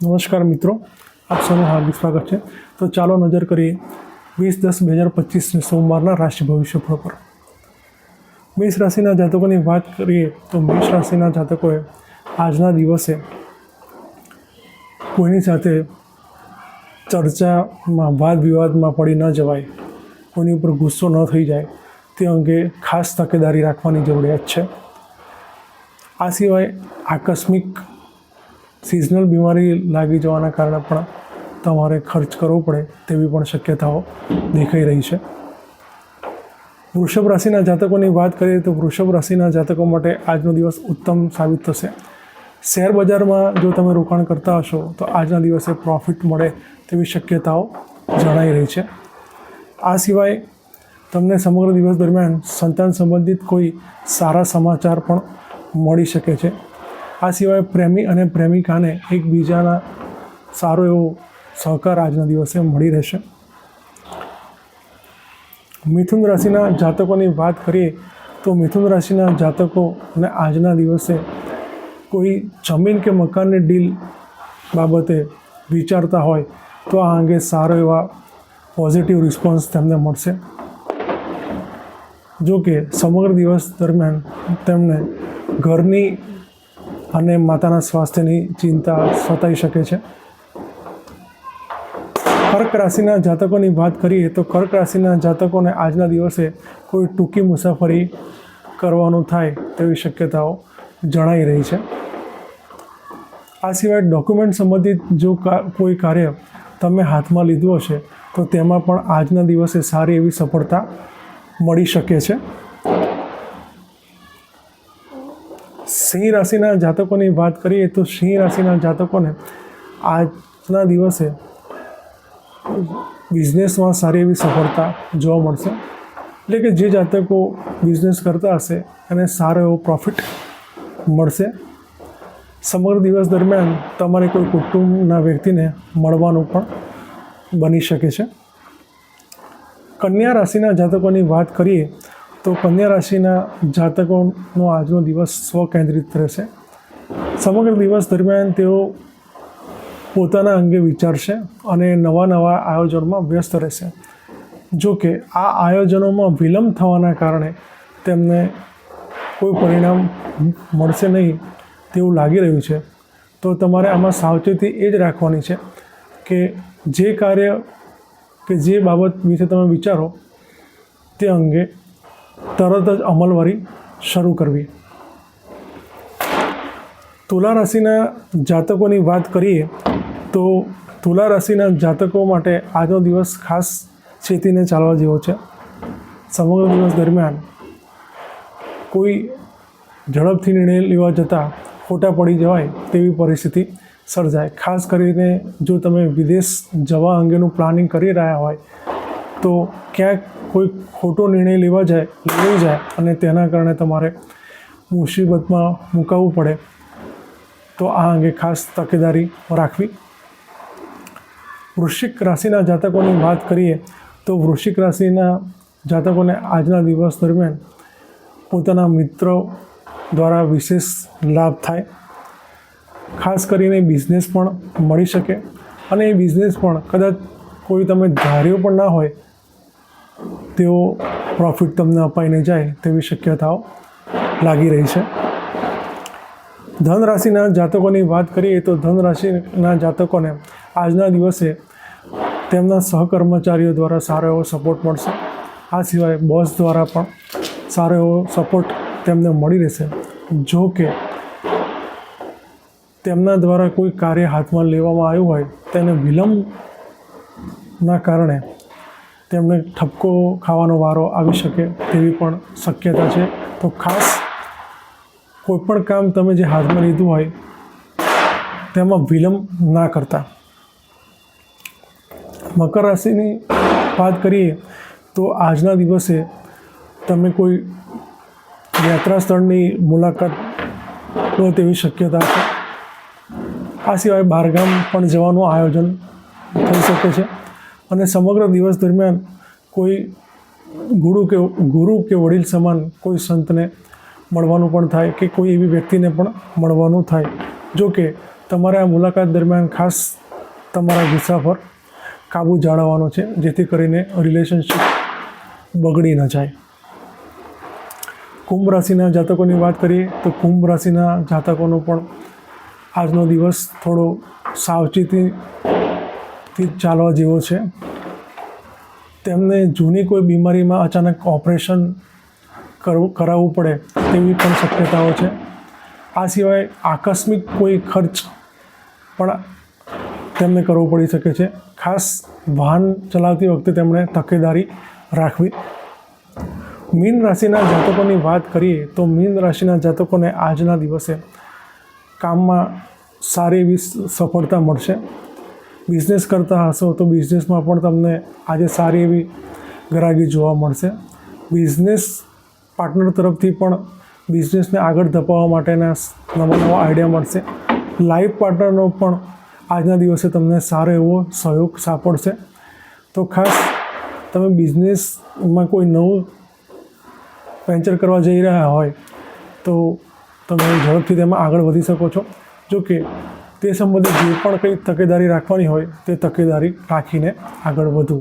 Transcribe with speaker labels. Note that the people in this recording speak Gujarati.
Speaker 1: નમસ્કાર મિત્રો, આપ સૌનું હાર્દિક સ્વાગત છે. તો ચાલો નજર કરીએ વીસ દસ બે હજાર પચીસ સોમવારના રાશિ ભવિષ્ય પર. મેષ રાશિના જાતકોની વાત કરીએ તો મેષ રાશિના જાતકોએ આજના દિવસે કોઈની સાથે ચર્ચામાં વાદ વિવાદમાં પડી ન જવાય, કોઈની ઉપર ગુસ્સો ન થઈ જાય, તે અંગે ખાસ તકેદારી રાખવાની જરૂરિયાત છે. આ સિવાય આકસ્મિક સિઝનલ બીમારી લાગી જવાના કારણે પણ તમારે ખર્ચ કરવો પડે તેવી પણ શક્યતાઓ દેખાઈ રહી છે. વૃષભ રાશિના જાતકોની વાત કરીએ તો વૃષભ રાશિના જાતકો માટે આજનો દિવસ ઉત્તમ સાબિત થશે. શેર બજારમાં જો તમે રોકાણ કરતા હશો, તો આજના દિવસે પ્રોફિટ મળે તેવી શક્યતાઓ જણાઈ રહી છે. આ સિવાય તમને સમગ્ર દિવસ દરમિયાન સંતાન સંબંધિત કોઈ સારા સમાચાર પણ મળી શકે છે. આ સિવાય પ્રેમી અને પ્રેમિકાને એકબીજાના સારો એવો સહકાર આજના દિવસે મળી રહેશે. મિથુન રાશિના જાતકોની વાત કરીએ તો મિથુન રાશિના જાતકોને આજના દિવસે કોઈ જમીન કે મકાનની ડીલ બાબતે વિચારતા હોય તો આ અંગે સારો એવા પોઝિટિવ રિસ્પોન્સ તેમને મળશે. જો કે સમગ્ર દિવસ દરમિયાન તેમને ઘરની અને માતાના સ્વાસ્થ્યની ચિંતા સતાઈ શકે છે. કર્ક રાશિના જાતકોની વાત કરીએ તો કર્ક રાશિના જાતકોને આજના દિવસે કોઈ ટૂંકી મુસાફરી કરવાનું થાય તેવી શક્યતાઓ જણાઈ રહી છે. આ સિવાય ડોક્યુમેન્ટ સંબંધિત જો કોઈ કાર્ય તમે હાથમાં લીધું હશે તો તેમાં પણ આજના દિવસે સારી એવી સફળતા મળી શકે છે. સિંહ રાશિના જાતકોની વાત કરીએ તો સિંહ રાશિના જાતકોને આજના દિવસે બિઝનેસમાં સારી એવી સફળતા જોવા મળશે. એટલે કે જે જાતકો બિઝનેસ કરતા હશે, એને સારો એવો પ્રોફિટ મળશે. સમગ્ર દિવસ દરમિયાન તમારે કોઈ કુટુંબના વ્યક્તિને મળવાનું પણ બની શકે છે. કન્યા રાશિના જાતકોની વાત કરીએ તો કન્યા રાશિના જાતકોનો આજનો દિવસ સ્વકેન્દ્રિત રહેશે. સમગ્ર દિવસ દરમિયાન તેઓ પોતાના અંગે વિચારશે અને નવા નવા આયોજનમાં વ્યસ્ત રહેશે. જો કે આ આયોજનોમાં વિલંબ થવાના કારણે તેમને કોઈ પરિણામ મળશે નહીં તેવું લાગી રહ્યું છે. તો તમારે આમાં સાવચેતી એ જ રાખવાની છે કે જે કાર્ય કે જે બાબત વિશે તમે વિચારો તે અંગે તરત જ અમલવારી શરૂ કરવી. તુલા રાશિના જાતકોની વાત કરીએ, તો તુલા રાશિના જાતકો માટે આજનો દિવસ ખાસ ચેતીને ચાલવા જેવો છે. સમગ્ર દિવસ દરમિયાન કોઈ ઝડપથી નિર્ણય લેવા જતાં ખોટા પડી જવાય તેવી પરિસ્થિતિ સર્જાય. ખાસ કરીને જો તમે વિદેશ જવા અંગેનું પ્લાનિંગ કરી રહ્યા હોય, તો ક્યાંક કોઈ ખોટો નિર્ણય લેવા જાય, લેવાઈ જાય અને તેના કારણે તમારે મુસીબતમાં મુકાવવું પડે. તો આ અંગે ખાસ તકેદારી રાખવી. વૃશ્ચિક રાશિના જાતકોની વાત કરીએ તો વૃશ્ચિક રાશિના જાતકોને આજના દિવસ દરમિયાન પોતાના મિત્રો દ્વારા વિશેષ લાભ થાય. ખાસ કરીને બિઝનેસ પણ મળી શકે અને એ બિઝનેસ પણ કદાચ કોઈ તમે ધાર્યો પણ ના હોય તેઓ પ્રોફિટ તમને અપાઈને જાય તેવી શક્યતાઓ લાગી રહી છે. ધન રાશિના જાતકોની વાત કરીએ તો ધન રાશિના જાતકોને આજના દિવસે તેમના સહકર્મચારીઓ દ્વારા સારો એવો સપોર્ટ મળશે. આ સિવાય બોસ દ્વારા પણ સારો એવો સપોર્ટ તેમને મળી રહેશે. જો કે તેમના દ્વારા કોઈ કાર્ય હાથમાં લેવામાં આવ્યું હોય તેને વિલંબના કારણે તેમને ઠપકો ખાવાનો વારો આવી શકે તેવી પણ શક્યતા છે. તો ખાસ કોઈપણ કામ તમે જે હાથમાં લીધું હોય, તેમાં વિલંબ ના કરતા. મકર રાશિની વાત કરીએ તો આજના દિવસે તમે કોઈ યાત્રા સ્થળની મુલાકાત લો તેવી શક્યતા છે. આ સિવાય બહારગામ પણ જવાનું આયોજન થઈ શકે છે. અને સમગ્ર દિવસ દરમિયાન કોઈ ગુરુ કે ગુરુ કે વડીલ સમાન કોઈ સંતને મળવાનું પણ થાય કે કોઈ એવી વ્યક્તિને પણ મળવાનું થાય. જો કે તમારે આ મુલાકાત દરમિયાન ખાસ તમારા ગુસ્સા પર કાબૂ જાળવવાનો છે, જેથી કરીને રિલેશનશીપ બગડી ન જાય. કુંભ રાશિના જાતકોની વાત કરીએ તો કુંભ રાશિના જાતકોનો પણ આજનો દિવસ થોડો સાવચેતીથી ચાલવા જેવો છે. તેમને જૂની કોઈ બીમારીમાં અચાનક ઓપરેશન કરવું કરાવવું પડે તેવી પણ શક્યતાઓ છે. આ સિવાય આકસ્મિક કોઈ ખર્ચ પણ તેમને કરવો પડી શકે છે. ખાસ વાહન ચલાવતી વખતે તેમણે તકેદારી રાખવી. મીન રાશિના જાતકોની વાત કરીએ તો મીન રાશિના જાતકોને આજના દિવસે કામમાં સારી એવી સફળતા મળશે. બિઝનેસ કરતા હશો તો બિઝનેસમાં પણ તમને આજે સારી એવી ગ્રાહકી જોવા મળશે. બિઝનેસ પાર્ટનર તરફથી પણ બિઝનેસને આગળ ધપાવવા માટેના નવા નવા આઈડિયા મળશે. લાઈફ પાર્ટનરનો પણ આજના દિવસે તમને સારો એવો સહયોગ સાંપડશે. તો ખાસ તમે બિઝનેસમાં કોઈ નવું વેન્ચર કરવા જઈ રહ્યા હોય તો તમે ઝડપથી તેમાં આગળ વધી શકો છો. જો કે તે સંબંધે જે પણ કંઈ તકેદારી રાખવાની હોય તે તકેદારી રાખીને આગળ વધવું.